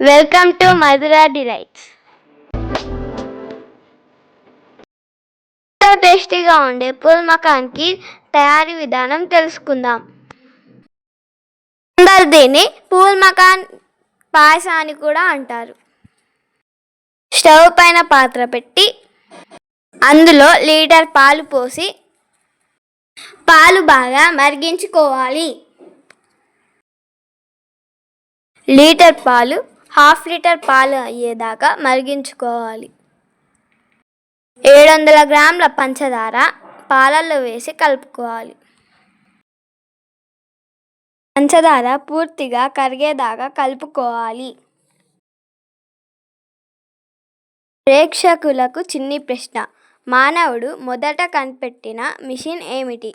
Welcome to Madhura delights ఎంతో టేస్టీగా ఉండే పూల్ మకాన్కి తయారీ విధానం తెలుసుకుందాం. అందరు దీన్ని పూల్ మకాన్ పాయసం అని కూడా అంటారు. స్టవ్ పైన పాత్ర పెట్టి అందులో లీటర్ పాలు పోసి పాలు బాగా మరిగించుకోవాలి. లీటర్ పాలు హాఫ్ లీటర్ పాలు అయ్యేదాకా మరిగించుకోవాలి. ఏడు వందల గ్రాముల పంచదార పాలల్లో వేసి కలుపుకోవాలి. పంచదార పూర్తిగా కరిగేదాకా కలుపుకోవాలి. ప్రేక్షకులకు చిన్ని ప్రశ్న. మానవుడు మొదట కనిపెట్టిన మిషన్ ఏమిటి?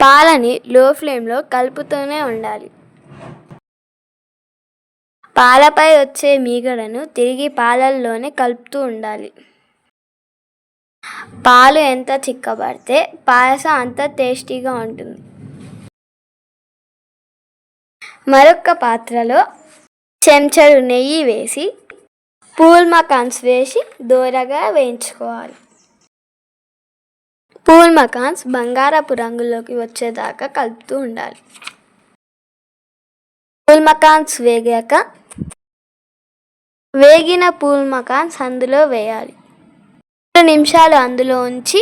పాలని లో ఫ్లేమ్లో కలుపుతూనే ఉండాలి. పాలపై వచ్చే మీగడను తిరిగి పాలల్లోనే కలుపుతూ ఉండాలి. పాలు ఎంత చిక్కబడితే పాయసం అంత టేస్టీగా ఉంటుంది. మరొక పాత్రలో చెంచాడు నెయ్యి వేసి పూల్ మకాన్స్ వేసి దూరగా వేయించుకోవాలి. పూల్ మకాన్స్ బంగారపు రంగులోకి వచ్చేదాకా కలుపుతూ ఉండాలి. పూల్ మకాన్స్ వేగాక వేగిన పూల్ మకాన్స్ అందులో వేయాలి. రెండు నిమిషాలు అందులో ఉంచి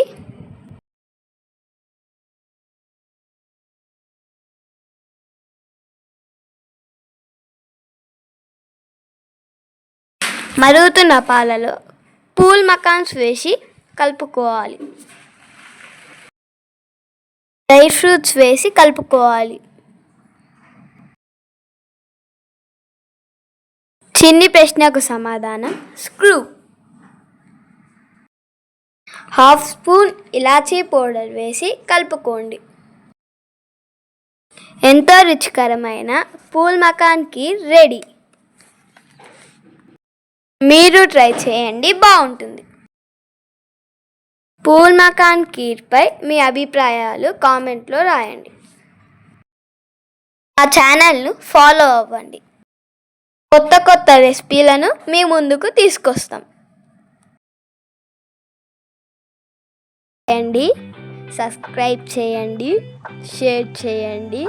మరుగుతున్న పాలలో పూల్ మకాన్స్ వేసి కలుపుకోవాలి. డ్రై ఫ్రూట్స్ వేసి కలుపుకోవాలి. చిన్ని ప్రశ్నకు సమాధానం స్క్రూ. హాఫ్ స్పూన్ ఇలాచీ పౌడర్ వేసి కలుపుకోండి. ఎంతో రుచికరమైన పూల్ మకాన్కి రెడీ. మీరు ట్రై చేయండి బాగుంటుంది. పూల్ మకాన్ కీర్పై మీ అభిప్రాయాలు కామెంట్లో రాయండి. మా ఛానల్ను ఫాలో అవ్వండి. కొత్త కొత్త రెసిపీలను మీ ముందుకు తీసుకొస్తాం. చేయండి సబ్స్క్రైబ్ చేయండి షేర్ చేయండి.